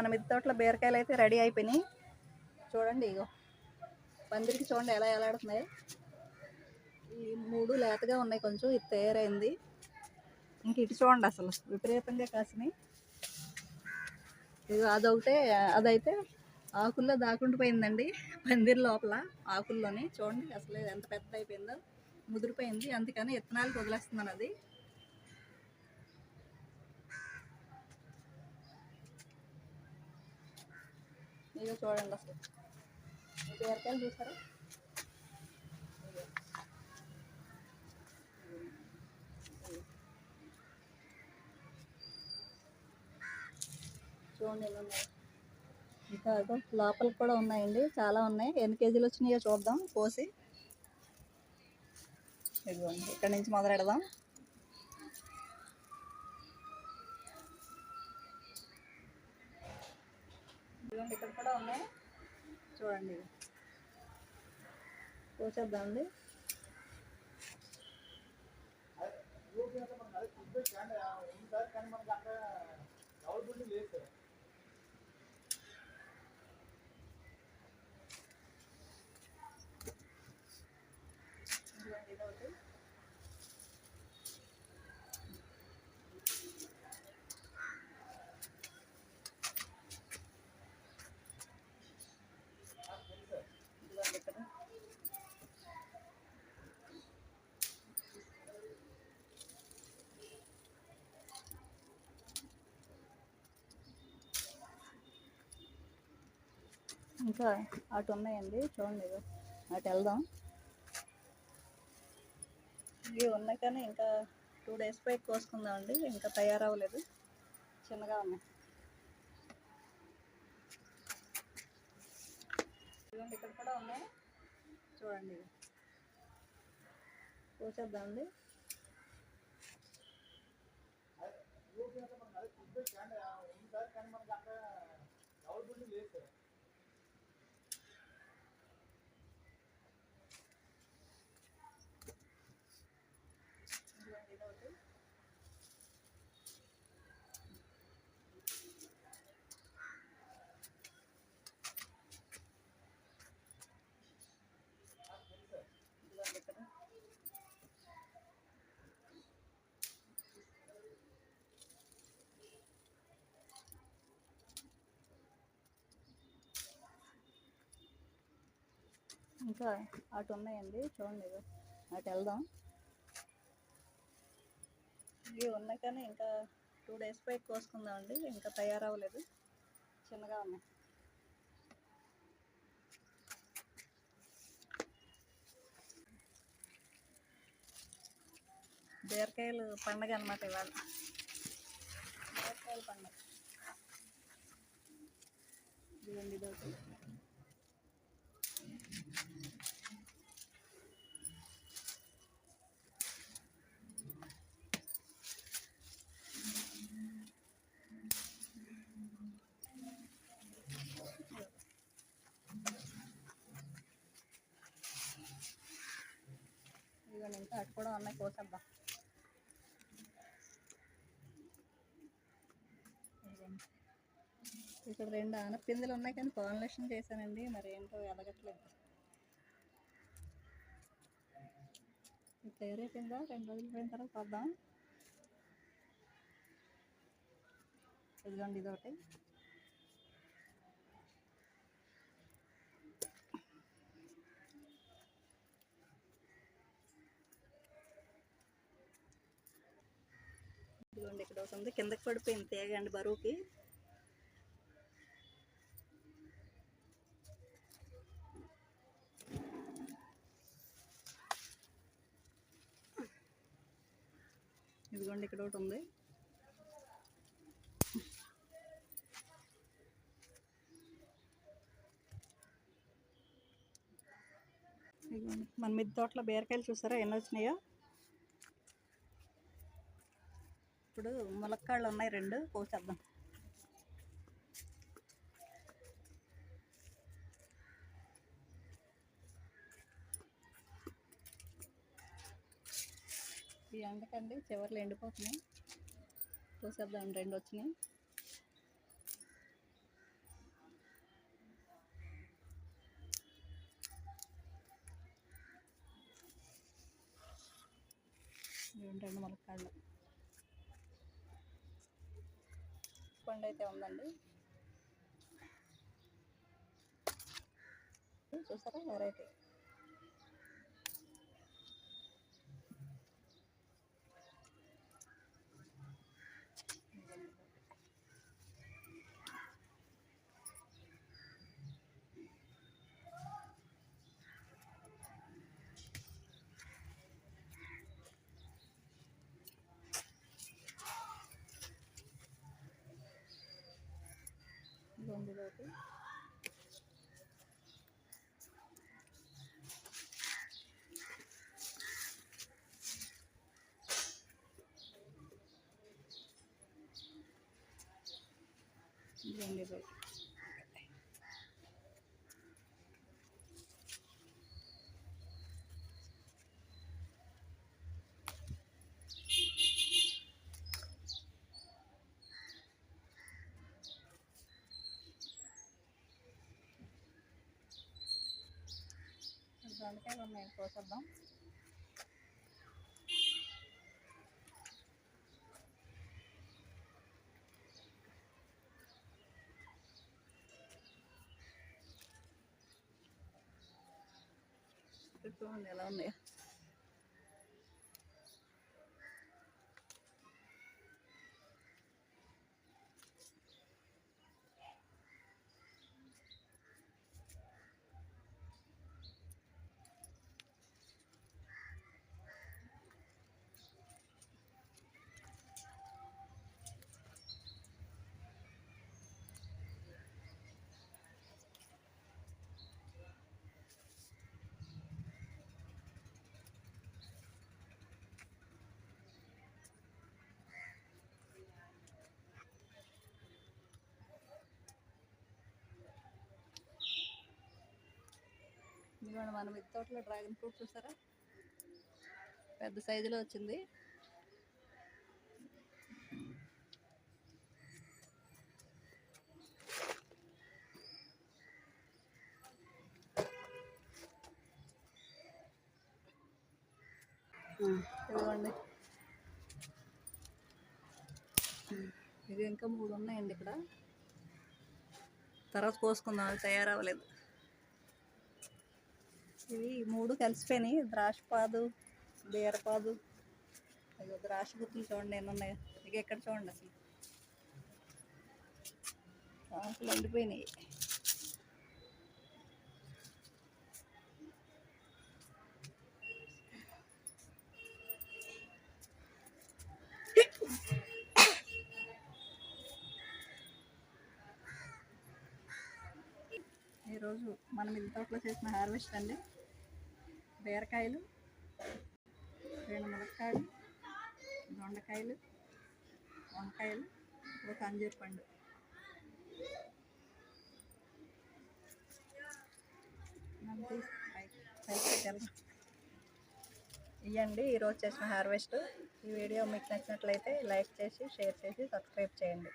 మన మిద్ది తోటలో బీరకాయలు అయితే రెడీ అయిపోయినాయి. చూడండి ఇగో. పందిరికి చూడండి ఎలా ఎలాడుతున్నాయి ఈ మూడు లేతగా ఉన్నాయి కొంచెం ఇది తయారైంది. ఇంక ఇటు చూడండి అసలు విపరీతంగా కాసినాయి. ఇది అదొకటే అదైతే ఆకుల్లో దాకుండిపోయిందండి పందిరి లోపల ఆకుల్లోని. చూడండి అసలు ఎంత పెద్ద అయిపోయిందో ముదిరిపోయింది. అందుకని విత్తనాలు వదిలేస్తున్నాను అది ఇది చూడండి అసలు. ఈ చూసారా? చూడండి ఉన్నాయి. ఇంకా లోపల కూడా ఉన్నాయండి. చాలా ఉన్నాయి. ఎన్ని కేజీలు వచ్చినాయో చూద్దాం. కోసి. ఇదిగోండి. ఇక్కడ నుంచి మొదలెడదాం. ఇదిగోండి ఇక్కడ కూడా ఉన్నాయి. చూడండి. ఇవి. కోసేద్దామండి లేదు ఇంకా అటు ఉన్నాయండి చూడండి అటు వెళ్దాం. ఇవి ఉన్నాయి కానీ ఇంకా టూ డేస్ పై కోసుకుందామండి ఇంకా తయారవ్వలేదు. చిన్నగా ఉన్నాయి. ఇదిగోండి ఇక్కడ కూడా ఉన్నాయి. చూడండి ఇవి. కోసేద్దామండి. ఇదిగోండి ఇంకా అటు ఉన్నాయండి. చూడండి అటు వెళ్దాం. ఇవి ఉన్నాయి కానీ ఇంకా టూ డేస్ పై కోసుకుందామండి. ఇంకా తయారవ్వలేదు. చిన్నగా ఉన్నాయి. బీరకాయలు పండగ అనమాట ఇవాళ. బీరకాయలు పండగ. ఇదిగోండి ఇదొకటి ఇంకా అటు కూడా ఉన్నాయి కోసేద్దాం ఇక్కడ రెండు ఆనపిందెలు ఉన్నాయి కానీ పాలినేషన్ చేశానండి మరి ఏంటో ఎదగట్లేదు. క్లియర్ తయారైపోయిందా రెండు రోజులు పోయిన తర్వాత చూద్దాం ఇదిగోండి ఇదొకటి. ఇదిగోండి ఇక్కడ ఒకటి ఉంది. కిందకి పడిపోయింది తేగండి బరువుకి. ఇదిగోండి ఇక్కడ ఒకటి ఉంది. మన మిద్దె తోటలో బీరకాయలు చూసారా? ఎన్ని వచ్చినాయో? ఇప్పుడు ములక్కాళ్ళు ఉన్నాయి రెండు కోసేద్దాం. ఈ ఎండకండి చివర్లు ఎండిపోతున్నాయి. కోసేద్దాం రెండు వచ్చినాయి. రెండు మొలకాళ్ళు పండు అయితే ఉందండి. చూసారా? వెరైటీ ఇదిగోండి ఇదొకటి ఇదిగోండి దొండకాయలు ఉన్నాయి కోసేద్దాం. ఇక్కడ చూడండి ఎలా ఉన్నాయా. ఇదిగోండి మన మిద్దె తోటలో డ్రాగన్ ఫ్రూట్ చూసారా? పెద్ద సైజులో వచ్చింది. ఇదిగోండి. ఇది ఇంకా మూడు ఉన్నాయండి ఇక్కడ. తర్వాత కోసుకుందాం అవి తయారవ్వలేదు. ఇవి మూడు కలిసిపోయినాయి. ద్రాక్షపాదు బీరపాదు అయ్యో ద్రాక్ష గుత్తులు చూడండి ఎన్ని ఉన్నాయో. ఇక ఎక్కడ చూడండి అసలు? ఆకులు ఎండిపోయినాయి. ఈరోజు మనం ఇంత చేసిన హార్వెస్ట్ అండి. బీరకాయలు రెండు మునక్కాయలు దొండకాయలు వంకాయలు ఒక అంజూరు పండు. ఇవ్వండి ఈరోజు చేసిన హార్వెస్ట్. ఈ వీడియో మీకు నచ్చినట్లయితే లైక్ చేసి షేర్ చేసి సబ్స్క్రైబ్ చేయండి.